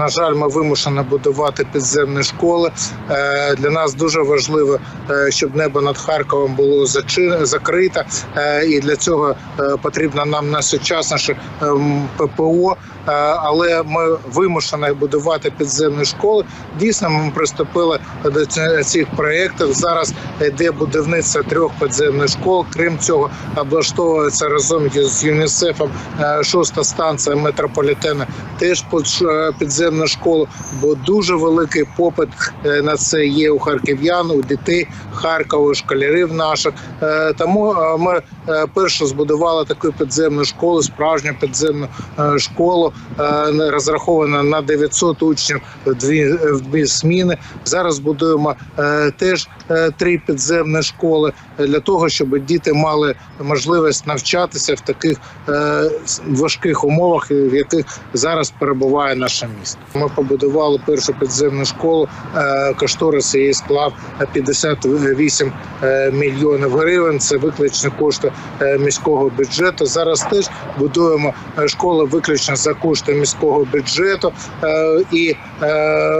На жаль, ми вимушені будувати підземні школи. Е, Для нас дуже важливо, е, щоб небо над Харковом було закрите, Е, і для цього потрібно нам найсучасніше ем, ППО. Але ми вимушені будувати підземні школи. Дійсно, ми приступили до цих проєктів. Зараз йде будівництво трьох підземних школ. Крім цього, облаштовується разом з ЮНІСЕФом шоста станція метрополітену теж під підземну школу, бо дуже великий попит е, на це є у харків'ян, у дітей Харкова, школярів наших. Е, Тому е, ми перше збудували таку підземну школу, справжню підземну школу, розрахована на 900 учнів в дві, в дві зміни. Зараз будуємо теж три підземні школи для того, щоб діти мали можливість навчатися в таких важких умовах, в яких зараз перебуває наше місто. Ми побудували першу підземну школу. е, Кошторис її склав 58 е, мільйонів гривень. Це виключні кошти е, міського бюджету. Зараз теж будуємо школи виключно за кошти міського бюджету і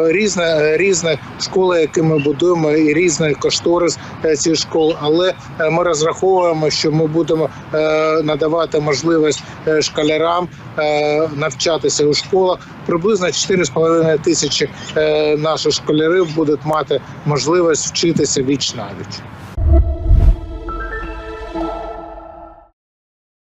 різне різні школи, які ми будуємо, і різний кошторис цих школ. Але ми розраховуємо, що ми будемо надавати можливість школярам навчатися у школах. Приблизно 4,5 тисячі е, наших школярів будуть мати можливість вчитися віч на віч.